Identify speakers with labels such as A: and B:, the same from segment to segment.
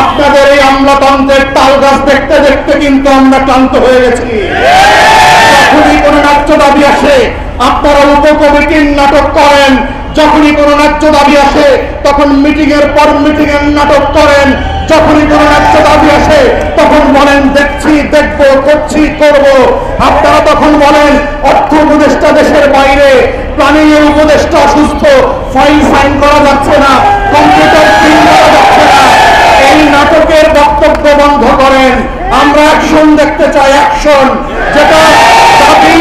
A: আপনাদের এই আমলাতন্ত্রের তাল গাছ দেখতে দেখতে কিন্তু আমরা ক্লান্ত হয়ে গেছি। যখনই কোনো ন্যায্য দাবি আসে, আপনারা উপকমিটির নাটক করেন। যখনই কোনো ন্যায্য দাবি আসে, তখন মিটিং এর পর মিটিং এর নাটক করেন। যখনই কোনো ন্যায্য দাবি আসে, তখন বলেন, দেখছি, দেখব, করছি, করব। আপনারা তখন বলেন, অর্থ উপদেষ্টা দেশের বাইরে এর উপদেষ্টা অসুস্থ, ফাইল সাইন করা যাচ্ছে না, কম্পিউটার বন্ধ করেন। আমরা অ্যাকশন দেখতে চাই অ্যাকশন যেটা দাবি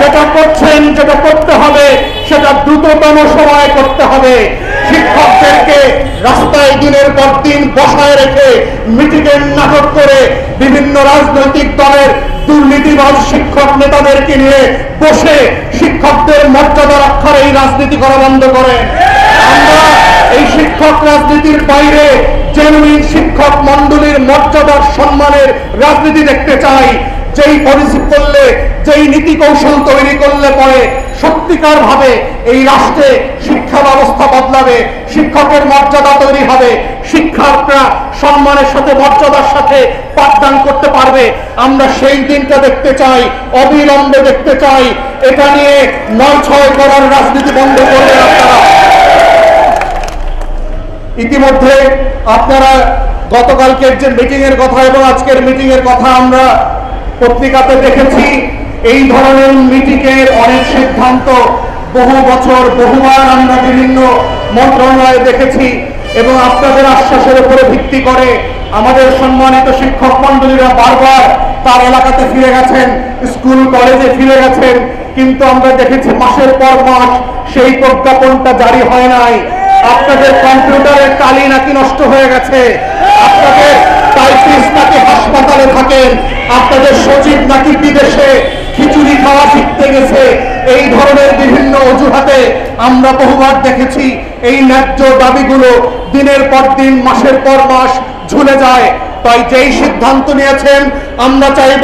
A: যেটা করছেন, যেটা করতে হবে, সেটা দ্রুততম সময়ে করতে হবে। শিক্ষকদেরকে রাস্তায় দিনের পর দিন বসায় রেখে মিটিংয়ের নাটক করে বিভিন্ন রাজনৈতিক দলের দুর্নীতিবাজ শিক্ষক নেতাদেরকে নিয়ে বসে শিক্ষকদের মর্যাদা রক্ষার এই রাজনীতি করা বন্ধ শিক্ষক রাজনীতির বাইরে জেনুইন শিক্ষক মন্ডলীর মর্যাদার সম্মানের রাজনীতি দেখতে চাই। যেই পলিসি করলে, যেই নীতি কৌশল তৈরি করলে পরে সত্যিকার ভাবে এই রাষ্ট্রে শিক্ষা ব্যবস্থা বদলাবে, শিক্ষকের মর্যাদা তৈরি হবে শিক্ষকরা সম্মানের সাথে, মর্যাদার সাথে পাঠদান করতে পারবে। আমরা সেই দিনটা দেখতে চাই, অবিলম্বে দেখতে চাই। এটা নিয়ে নয় ছয় করার রাজনীতি বন্ধ করবে আপনারা। ইতিমধ্যে আপনারা গতকালকের যে মিটিং এর কথা এবং আজকের মিটিং এর কথা আমরা পত্রিকাতে দেখেছি। এই ধরনের মিটিং এর অনেক সিদ্ধান্ত বহু বছর, বহুবার আমরা বিভিন্ন মন্ত্রণালয়ে দেখেছি এবং আপনাদের আশ্বাসের উপরে ভিত্তি করে আমাদের সম্মানিত শিক্ষক মন্ডলীরা বারবার তার এলাকাতে ফিরে গেছেন, স্কুল, কলেজে ফিরে গেছেন। কিন্তু আমরা দেখেছি মাসের পর মাস সেই প্রজ্ঞাপনটা জারি হয় নাই। আপনাদের কম্পিউটারের কালি নাকি নষ্ট হয়ে গেছে? আপনাদের টাইপিস্ট নাকি হাসপাতালে থাকেন? আপনাদের সচিব নাকি বিদেশে খিচুড়ি খাওয়া শিখতে গেছে? এই ধরনের বিভিন্ন অজুহাতে আমরা বহুবার দেখেছি এই ন্যায্য দাবিগুলো দিনের পর দিন, মাসের পর মাস ঝুলে যায়। তাই যেই সিদ্ধান্ত নিয়েছেন, আমরা চাই